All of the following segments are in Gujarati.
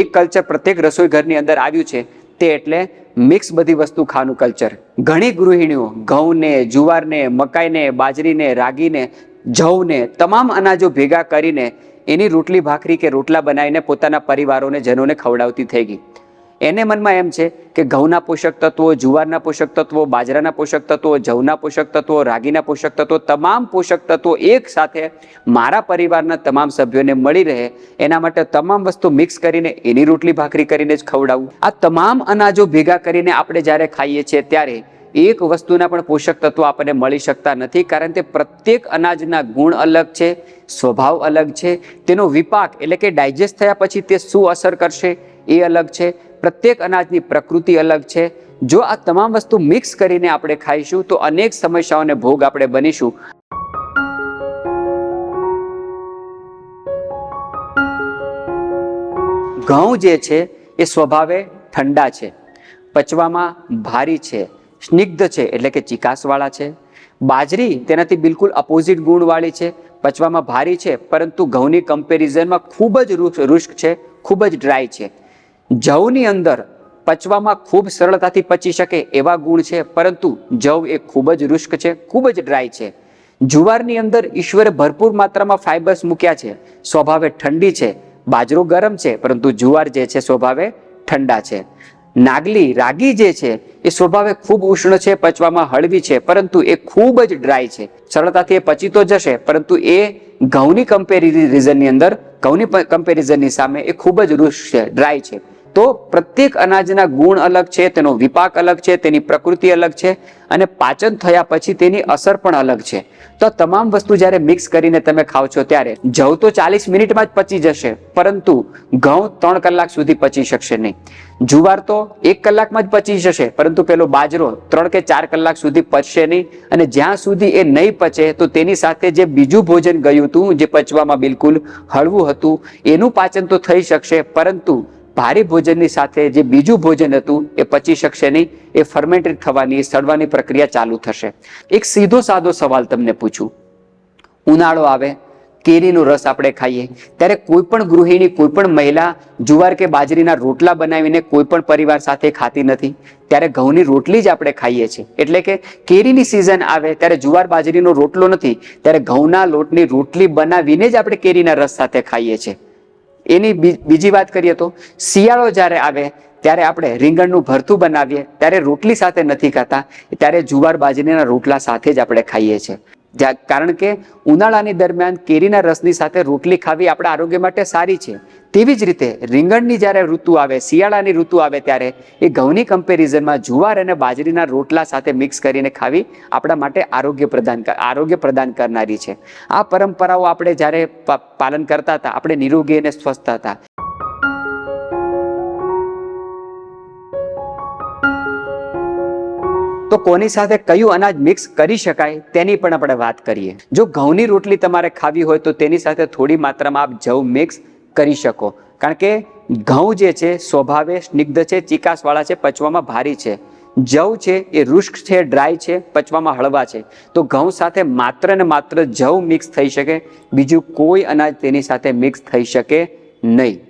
એક કલ્ચર પ્રત્યેક રસોઈ ઘરની અંદર આવ્યું છે, તે એટલે મિક્સ બધી વસ્તુ ખાવાનું કલ્ચર ઘણી ગૃહિણીઓ ઘઉંને, જુવારને, મકાઈને, બાજરીને, રાગીને, જવને તમામ અનાજો ભેગા કરીને એની રોટલી, ભાખરી કે રોટલા બનાવીને પોતાના પરિવારોને, જનોને ખવડાવતી થઈ ગઈ. એને મનમાં એમ છે કે ઘઉંના પોષક તત્વો, જુવારના પોષક તત્વો, બાજરાના પોષક તત્વો, જવના પોષક તત્વો, રાગીના પોષક તત્વો, તમામ પોષક તત્વો એક સાથે મારા પરિવારના તમામ સભ્યોને મળી રહે, એના માટે તમામ વસ્તુ મિક્સ કરીને એની રોટલી ભાખરી કરીને જ ખવડાવવું આ તમામ અનાજો ભેગા કરીને આપણે જ્યારે ખાઈએ છીએ ત્યારે એક વસ્તુના પણ પોષક તત્વો આપણને મળી શકતા નથી કારણ કે પ્રત્યેક અનાજના ગુણ અલગ છે, સ્વભાવ અલગ છે, તેનો વિપાક એટલે કે ડાયજેસ્ટ થયા પછી તે શું અસર કરશે એ અલગ છે પ્રત્યેક અનાજની પ્રકૃતિ અલગ છે. જો આ તમામ વસ્તુ મિક્સ કરીને આપણે ખાઈશું, તો અનેક સમસ્યાઓને ભોગ આપણે બનીશું. ઘઉં જે છે, એ સ્વભાવે ઠંડા છે, પચવામાં ભારી છે, સ્નિગ્ધ છે, એટલે કે ચિકાસવાળા છે. બાજરી તેનાથી બિલકુલ અપોઝિટ ગુણવાળી છે, પચવામાં ભારી છે, પરંતુ ઘઉંની કમ્પેરિઝનમાં ખૂબ જ રૂક્ષ છે, ખૂબ જ ડ્રાય છે. જવની અંદર પચવામાં ખૂબ સરળતાથી પચી શકે એવા ગુણ છે, પરંતુ જવ એ ખૂબ જ રુષ્ક છે, ખૂબ જ ડ્રાય છે. જુવારની અંદર ઈશ્વરે ભરપૂર માત્રામાં ફાઇબર્સ મૂક્યા છે. સ્વભાવે ઠંડી છે, બાજરો ગરમ છે, પરંતુ જુવાર જે છે સ્વભાવે ઠંડા છે. નાગલી રાગી જે છે, એ સ્વભાવે ખૂબ ઉષ્ણ છે, પચવામાં હળવી છે, પરંતુ એ ખૂબ જ ડ્રાય છે. સરળતાથી એ પચી તો જશે, પરંતુ એ ઘઉંની કમ્પેરિઝનની અંદર, ઘઉંની કમ્પેરિઝનની સામે એ ખૂબ જ રૂષ છે ડ્રાય છે. તો પ્રત્યેક અનાજના ગુણ અલગ છે, તેનો વિપાક અલગ છે, તેની પ્રકૃતિ અલગ છે અને પાચન થયા પછી તેની અસર પણ અલગ છે. તો તમામ વસ્તુ જ્યારે મિક્સ કરીને તમે ખાવ છો ત્યારે જવ તો ચાલીસ મિનિટમાં જ પચી જશે, પરંતુ ઘઉં ત્રણ કલાક સુધી પચી શકશે નહીં. જુવાર તો એક કલાકમાં જ પચી જશે, પરંતુ પેલો બાજરો ત્રણ કે ચાર કલાક સુધી પચશે નહીં અને જ્યાં સુધી એ નહીં પચે તો તેની સાથે જે બીજું ભોજન ગયું હતું, જે પચવામાં બિલકુલ હળવું હતું, એનું પાચન તો થઈ શકશે, પરંતુ ભારે ભોજનની સાથે જે બીજું ભોજન હતું, એ પચી શકશે નહીં, એ ફર્મેન્ટેડ થવાની, સડવાની પ્રક્રિયા ચાલુ થશે. એક સીધો સાદો સવાલ તમને પૂછું. ઉનાળો આવે, કેરીનો રસ આપણે ખાઈએ, ત્યારે કોઈ પણ ગૃહિણી કોઈ પણ મહિલા જુવાર કે બાજરીના રોટલા બનાવીને કોઈ પણ પરિવાર સાથે ખાતી નથી, ત્યારે ઘઉંની રોટલી જ આપણે ખાઈએ છીએ. એટલે કે કેરીની સિઝન આવે, ત્યારે જુવાર બાજરીનો રોટલો નથી, ત્યારે ઘઉંના લોટની રોટલી બનાવીને જ આપણે કેરીના રસ સાથે ખાઈએ છીએ. એની બીજી વાત કરીએ તો, શિયાળો જ્યારે આવે, ત્યારે આપણે રીંગણનું ભરતું બનાવીએ, ત્યારે રોટલી સાથે નથી ખાતા, ત્યારે જુવાર બાજરીના રોટલા સાથે જ આપણે ખાઈએ છીએ. કારણ કે ઉનાળાની દરમિયાન કેરીના રસની સાથે રોટલી ખાવી આપણા આરોગ્ય માટે સારી છે. તેવી જ રીતે રીંગણની જ્યારે ઋતુ આવે, શિયાળાની ઋતુ આવે ત્યારે એ ઘઉંની કમ્પેરિઝનમાં જુવાર અને બાજરીના રોટલા સાથે મિક્સ કરીને ખાવી આપણા માટે આરોગ્ય પ્રદાન આરોગ્ય પ્રદાન કરનારી છે. આ પરંપરાઓ આપણે જ્યારે પાલન કરતા હતા, આપણે નિરોગી અને સ્વસ્થ હતા. કોની સાથે કયું અનાજ મિક્સ કરી શકાય તેની પણ આપણે વાત કરીએ. જો ઘઉંની રોટલી તમારે ખાવી હોય તો તેની સાથે થોડી માત્રામાં આપ જવ મિક્સ કરી શકો. કારણ કે ઘઉં જે છે, સ્વભાવે સ્નિગ્ધ છે, ચિકાસવાળા છે, પચવામાં ભારી છે. જવ છે, એ રુષ્ક છે ડ્રાય છે, પચવામાં હળવા છે. તો ઘઉં સાથે માત્ર ને માત્ર જવ મિક્સ થઈ શકે. બીજું કોઈ અનાજ તેની સાથે મિક્સ થઈ શકે નહીં.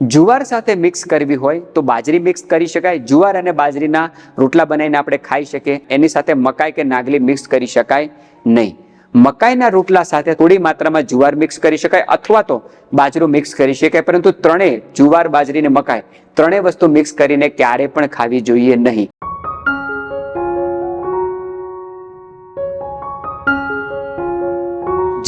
જુવાર સાથે મિક્સ કરવી હોય તો બાજરી મિક્સ કરી શકાય. જુવાર અને બાજરીના રોટલા બનાવીને આપણે ખાઈ શકીએ. એની સાથે મકાઈ કે નાગલી મિક્સ કરી શકાય નહીં. મકાઈના રોટલા સાથે થોડી માત્રામાં જુવાર મિક્સ કરી શકાય અથવા તો બાજરો મિક્સ કરી શકાય. પરંતુ ત્રણેય જુવાર, બાજરી ને મકાઈ ત્રણેય વસ્તુ મિક્સ કરીને ક્યારે પણ ખાવી જોઈએ નહીં.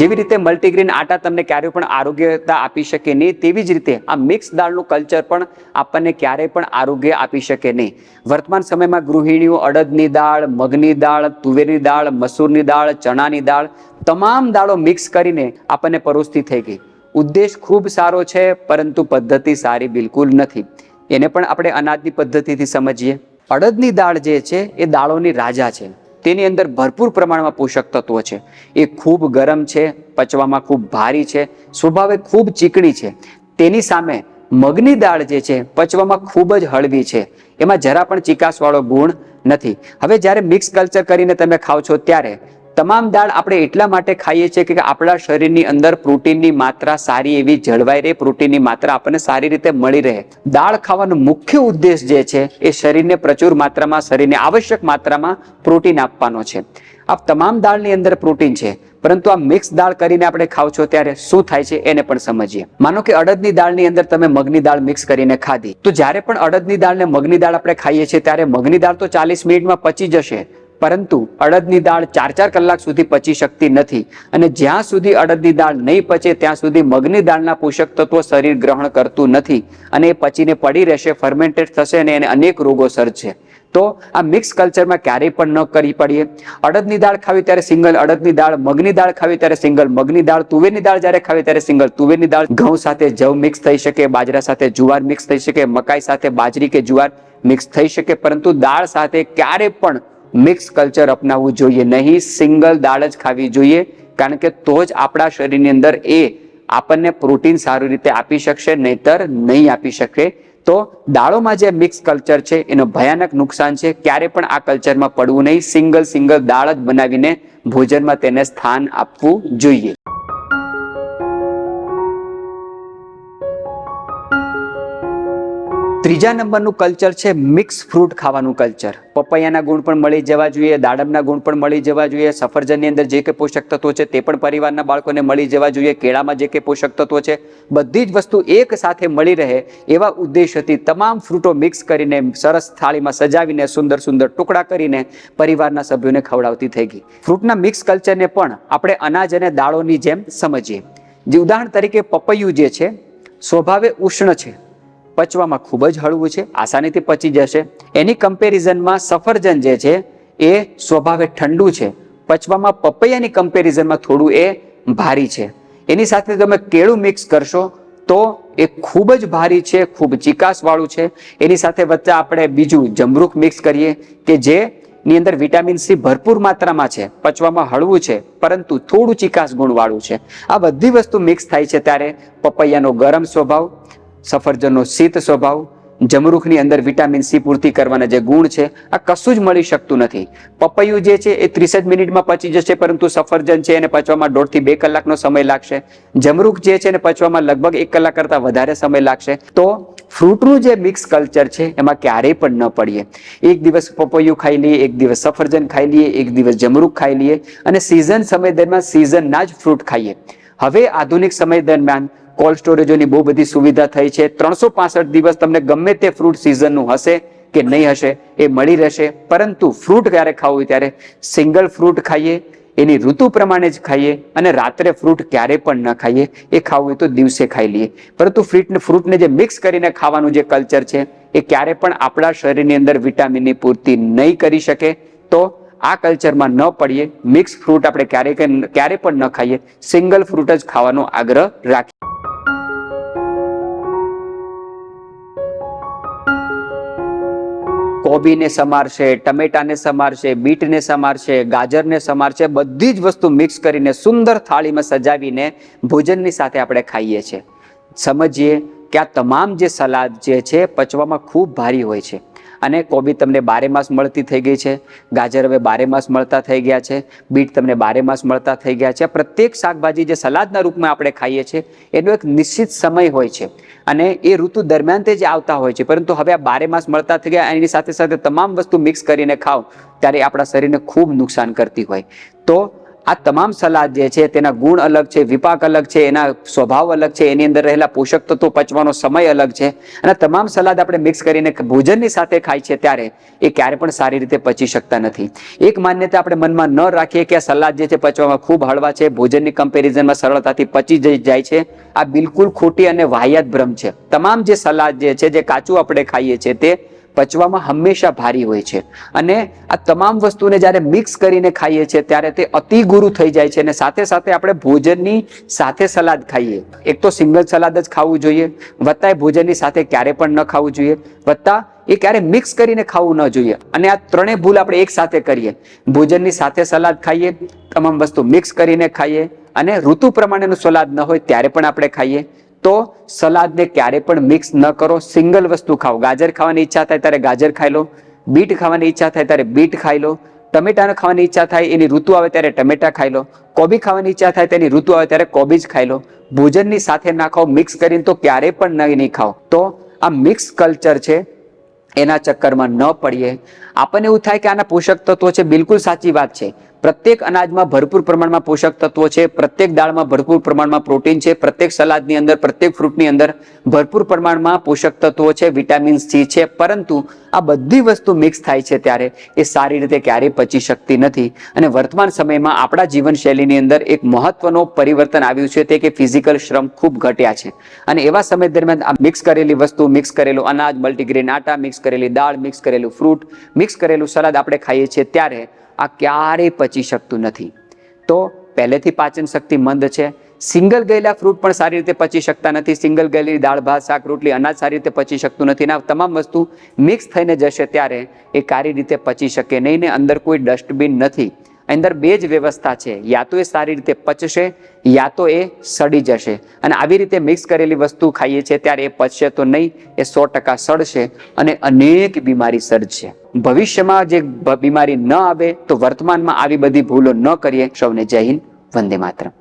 જેવી રીતે મલ્ટીગ્રેન આટા તમને ક્યારેય પણ આરોગ્યતા આપી શકે નહીં, તેવી જ રીતે આ મિક્સ દાળનું કલ્ચર પણ આપણને ક્યારેય પણ આરોગ્ય આપી શકે નહીં. વર્તમાન સમયમાં ગૃહિણીઓ અડદની દાળ, મગની દાળ, તુવેરની દાળ, મસૂરની દાળ, ચણાની દાળ તમામ દાળો મિક્સ કરીને આપણને પરોસતી થઈ ગઈ. ઉદ્દેશ ખૂબ સારો છે, પરંતુ પદ્ધતિ સારી બિલકુલ નથી. એને પણ આપણે અનાજની પદ્ધતિથી સમજીએ. અડદની દાળ જે છે, એ દાળોની રાજા છે. તેની અંદર ભરપૂર પ્રમાણમાં પોષક તત્વો છે. એ ખૂબ ગરમ છે, પચવામાં ખૂબ ભારી છે, સ્વભાવે ખૂબ ચીકણી છે. તેની સામે મગની દાળ જે છે, પચવામાં ખૂબ જ હળવી છે. એમાં જરા પણ ચિકાસવાળો ગુણ નથી. હવે જ્યારે મિક્સ કલ્ચર કરીને તમે ખાવ છો ત્યારે તમામ દાળ આપણે એટલા માટે ખાઈએ છીએ કે આપણા શરીરની અંદર પ્રોટીનની માત્રા સારી એવી જળવાઈ રહે, પ્રોટીનની માત્રા આપણને સારી રીતે મળી રહે. દાળ ખાવાનો મુખ્ય ઉદ્દેશ જે છે, એ શરીરને પ્રચુર માત્રામાં, શરીરને આવશ્યક માત્રામાં પ્રોટીન આપવાનો છે. આ તમામ દાળની અંદર પ્રોટીન છે, પરંતુ આ મિક્સ દાળ કરીને આપણે ખાવ છો ત્યારે શું થાય છે એને પણ સમજીએ. માનો કે અડદની દાળની અંદર તમે મગની દાળ મિક્સ કરીને ખાધી. તો જ્યારે પણ અડદની દાળ ને મગની દાળ આપણે ખાઈએ છીએ, ત્યારે મગની દાળ તો ચાલીસ મિનિટમાં પચી જશે. પરંતુ અડદની દાળ ચાર ચાર કલાક સુધી પચી શકતી નથી અને જ્યાં સુધી અડદની દાળ નહીં પચે ત્યાં સુધી મગની દાળના પોષક તત્વો શરીર ગ્રહણ કરતું નથી અને એ પચીને પડી રહેશે ફર્મેન્ટેડ થશે અને એને અનેક રોગો સર્જશે. તો આ મિક્સ કલ્ચરમાં ક્યારેય પણ ન કરી પડીએ. અડદની દાળ ખાવી ત્યારે સિંગલ અડદની દાળ, મગની દાળ ખાવી ત્યારે સિંગલ મગની દાળ, તુવેરની દાળ જ્યારે ખાવી ત્યારે સિંગલ તુવેરની દાળ ઘઉં સાથે જવ મિક્સ થઈ શકે, બાજરા સાથે જુવાર મિક્સ થઈ શકે, મકાઈ સાથે બાજરી કે જુવાર મિક્સ થઈ શકે, પરંતુ દાળ સાથે ક્યારે પણ મિક્સ કલ્ચર અપનાવવું જોઈએ, નહીં સિંગલ દાળ જ ખાવી જોઈએ, કારણ કે તો જ આપણા શરીરની અંદર એ આપણને પ્રોટીન સારી રીતે આપી શકશે, નહીતર નહીં આપી શકે. તો દાળોમાં જે મિક્સ કલ્ચર છે, એનો ભયાનક નુકસાન છે, ક્યારે પણ આ કલ્ચરમાં પડવું નહીં, સિંગલ સિંગલ દાળ જ બનાવીને ભોજનમાં તેને સ્થાન આપવું જોઈએ. ત્રીજા નંબરનું કલ્ચર છે મિક્સ ફ્રૂટ ખાવાનું કલ્ચર. પપૈયાના ગુણ પણ મળી જવા જોઈએ, દાડમના ગુણ પણ મળી જવા જોઈએ, સફરજનની અંદર જે કે પોષક તત્વો છે તે પણ પરિવારના બાળકોને મળી જવા જોઈએ, કેળામાં જે કે પોષક તત્વો છે, બધી જ વસ્તુ એક સાથે મળી રહે એવા ઉદ્દેશ્યથી તમામ ફ્રૂટો મિક્સ કરીને સરસ થાળીમાં સજાવીને સુંદર સુંદર ટુકડા કરીને પરિવારના સભ્યોને ખવડાવતી થઈ ગઈ. ફ્રૂટના મિક્સ કલ્ચરને પણ આપણે અનાજ અને દાળોની જેમ સમજીએ. જે ઉદાહરણ તરીકે પપૈયું જે છે, સ્વભાવે ઉષ્ણ છે. પચવામાં ખૂબ જ હળવું છે, આસાનીથી પચી જશે. એની કમ્પેરિઝનમાં સફરજન જે છે, એ સ્વભાવે ઠંડુ છે. પચવામાં પપૈયાની કમ્પેરિઝનમાં થોડું એ ભારી છે. એની સાથે તમે કેળું મિક્સ કરશો, તો એ ખૂબ જ ભારી છે, ખૂબ ચિકાસવાળું છે. એની સાથે વચ્ચે આપણે બીજું જમરૂખ મિક્સ કરીએ કે જે ની અંદર વિટામિન સી ભરપૂર માત્રામાં છે. પચવામાં હળવું છે, પરંતુ થોડું ચિકાસ ગુણવાળું છે. આ બધી વસ્તુ મિક્સ થાય છે ત્યારે પપૈયાનો ગરમ સ્વભાવ સફરજનનો શીત સ્વભાવ, જમરૂખની અંદર વિટામિન સી પૂર્તિ કરવાના જે ગુણ છે, આ કશું જ મળી શકતું નથી. પપૈયું જે છે એ ત્રીસ જ મિનિટમાં પચી જશે, પરંતુ સફરજન છે એને પચવામાં દોઢથી બે કલાકનો સમય લાગશે. જમરૂખ જે છે એને પચવામાં લગભગ એક કલાક કરતાં વધારે સમય લાગશે. તો ફ્રૂટનું જે મિક્સ કલ્ચર છે, એમાં ક્યારેય પણ ન પડીએ. એક દિવસ પપૈયું ખાઈ લઈએ, એક દિવસ સફરજન ખાઈ લઈએ, એક દિવસ જમરૂખ ખાઈ લઈએ અને સિઝન સમય દરમિયાન સિઝનના જ ફ્રૂટ ખાઈએ. હવે આધુનિક સમય દરમિયાન કોલ્ડ સ્ટોરેજોની બહુ બધી સુવિધા થઈ છે. ત્રણસો દિવસ તમને ગમે તે ફ્રૂટ સિઝનનું હશે કે નહીં હશે એ મળી રહેશે. પરંતુ ફ્રૂટ ક્યારે ખાવું હોય ત્યારે સિંગલ ફ્રૂટ ખાઈએ, એની ઋતુ પ્રમાણે જ ખાઈએ અને રાત્રે ફ્રૂટ ક્યારે પણ ન ખાઈએ, એ ખાવું હોય તો દિવસે ખાઈ લઈએ. પરંતુ ફ્રૂટ ફ્રૂટને જે મિક્સ કરીને ખાવાનું જે કલ્ચર છે, એ ક્યારે પણ આપણા શરીરની અંદર વિટામિનની પૂર્તિ નહીં કરી શકે. તો આ કલ્ચરમાં ન પડીએ. મિક્સ ફ્રૂટ આપણે ક્યારે ક્યારે પણ ન ખાઈએ. સિંગલ ફ્રૂટ જ ખાવાનો આગ્રહ રાખીએ. કોબીને સમારશે, ટમેટાને સમારશે બીટને સમારશે, ગાજરને સમારશે, બધી જ વસ્તુ મિક્સ કરીને સુંદર થાળીમાં સજાવીને ભોજનની સાથે આપણે ખાઈએ છીએ. સમજીએ કે આ તમામ જે સલાદ જે છે પચવામાં ખૂબ ભારી હોય છે. અને કોબી તમને બારે માસ મળતી થઈ ગઈ છે. ગાજર હવે બારે માસ મળતા થઈ ગયા છે. બીટ તમને બારે માસ મળતા થઈ ગયા છે. પ્રત્યેક શાકભાજી જે સલાદના રૂપમાં આપણે ખાઈએ છીએ, એનો એક નિશ્ચિત સમય હોય છે. અને એ ઋતુ દરમિયાન તે જ આવતા હોય છે. પરંતુ હવે આ બારે માસ મળતા થઈ ગયા, એની સાથે સાથે તમામ વસ્તુ મિક્સ કરીને ખાવ ત્યારે આપણા શરીરને ખૂબ નુકસાન કરતી હોય. તો આ તમામ સલાદ જે છે, તેના ગુણ અલગ છે, વિપાક અલગ છે, એના સ્વભાવ અલગ છે, એની અંદર રહેલા પોષક તત્વો પચવાનો સમય અલગ છે. અને તમામ સલાદ આપણે મિક્સ કરીને ભોજનની સાથે ખાય છે ત્યારે એ ક્યારે પણ સારી રીતે પચી શકતા નથી. એક માન્યતા આપણે મનમાં ન રાખીએ કે આ સલાદ જે છે પચવામાં ખૂબ હળવા છે, ભોજનની કમ્પેરિઝનમાં સરળતાથી પચી જાય છે. આ બિલકુલ ખોટી અને વાહિયાત ભ્રમ છે. તમામ જે સલાદ જે છે, જે કાચું આપણે ખાઈએ છીએ તે પચવામાં હંમેશા ભારી હોય છે. અને આ તમામ વસ્તુને જ્યારે મિક્સ કરીને ખાઈએ છીએ, ત્યારે તે અતિ ગુરુ થઈ જાય છે અને સાથે સાથે આપણે ભોજનની સાથે સલાદ ખાઈએ. એક તો સિંગલ સલાદ જ ખાવું જોઈએ. વત્તા એ ભોજનની સાથે ક્યારે પણ ન ખાવું જોઈએ. વત્તા એ ક્યારે મિક્સ કરીને ખાવું ન જોઈએ. અને આ ત્રણેય ભૂલ આપણે એક સાથે કરીએ. ભોજનની સાથે સલાદ ખાઈએ, તમામ વસ્તુ મિક્સ કરીને ખાઈએ અને ઋતુ પ્રમાણેનું સલાદ ન હોય ત્યારે પણ આપણે ખાઈએ. તો સલાદને ક્યારે પણ મિક્સ ન કરો. સિંગલ વસ્તુ ખાઓ. ગાજર ખાવાની ઈચ્છા થાય ત્યારે ગાજર ખાઈ લો. બીટ ખાવાની ઈચ્છા થાય ત્યારે બીટ ખાઈ લો. ટમેટાને ખાવાની ઈચ્છા થાય એની ઋતુ આવે ત્યારે ટમેટા ખાઈ લો. કોબી ખાવાની ઈચ્છા થાય તેની ઋતુ આવે ત્યારે કોબી જ ખાઈ લો. ભોજનની સાથે ના ખાઓ મિક્સ કરીને તો ક્યારેય પણ નહીં ખાઓ. તો આ મિક્સ કલ્ચર છે. એના ચક્કરમાં ન પડીએ. આપણને એવું થાય કે આના પોષક તત્વો છે, બિલકુલ સાચી વાત છે. પ્રત્યેક અનાજમાં ભરપૂર પ્રમાણમાં પોષક તત્વો છે, પ્રત્યેક દાળમાં ભરપૂર પ્રમાણમાં પ્રોટીન છે, પ્રત્યેક સલાદની અંદર, પ્રત્યેક ફ્રૂટની અંદર ભરપૂર પ્રમાણમાં પોષક તત્વો છે, વિટામિન સી છે, પરંતુ આ બધી વસ્તુ મિક્સ થાય છે ત્યારે એ સારી રીતે ક્યારેય પચી શકતી નથી. અને વર્તમાન સમયમાં આપણા જીવનશૈલીની અંદર એક મહત્વનો પરિવર્તન આવ્યું છે તે કે ફિઝિકલ શ્રમ ખૂબ ઘટ્યા છે. અને એવા સમય દરમિયાન આ મિક્સ કરેલી વસ્તુ, મિક્સ કરેલું અનાજ, મલ્ટીગ્રેન આટા, મિક્સ કરેલી દાળ, મિક્સ કરેલું ફ્રૂટ, મિક્સ કરેલું સલાદ આપણે ખાઈએ છીએ ત્યારે આ ક્યારેય પચી શકતું નથી. તો પહેલેથી પાચન શક્તિ મંદ છે. સિંગલ ગયેલા ફ્રૂટ પણ સારી રીતે પચી શકતા નથી. સિંગલ ગયેલી દાળ, ભાત, શાક, રોટલી અનાજ સારી રીતે પચી શકતું નથી અને આ તમામ વસ્તુ મિક્સ થઈને જશે ત્યારે એ સારી રીતે પચી શકે નહીં ને અંદર કોઈ ડસ્ટબિન નથી. અંદર બે જ વ્યવસ્થા છે. યા તો એ સારી રીતે પચશે, યા તો એ સડી જશે. અને આવી રીતે મિક્સ કરેલી વસ્તુ ખાઈએ છીએ ત્યારે એ પચશે તો નહીં, એ સો ટકા સડશે અને અનેક બીમારી સર્જશે ભવિષ્યમાં જે બીમારી ન આવે તો વર્તમાનમાં આવી બધી ભૂલો ન કરીએ. સૌને જય હિન્દ, વંદે માતરમ.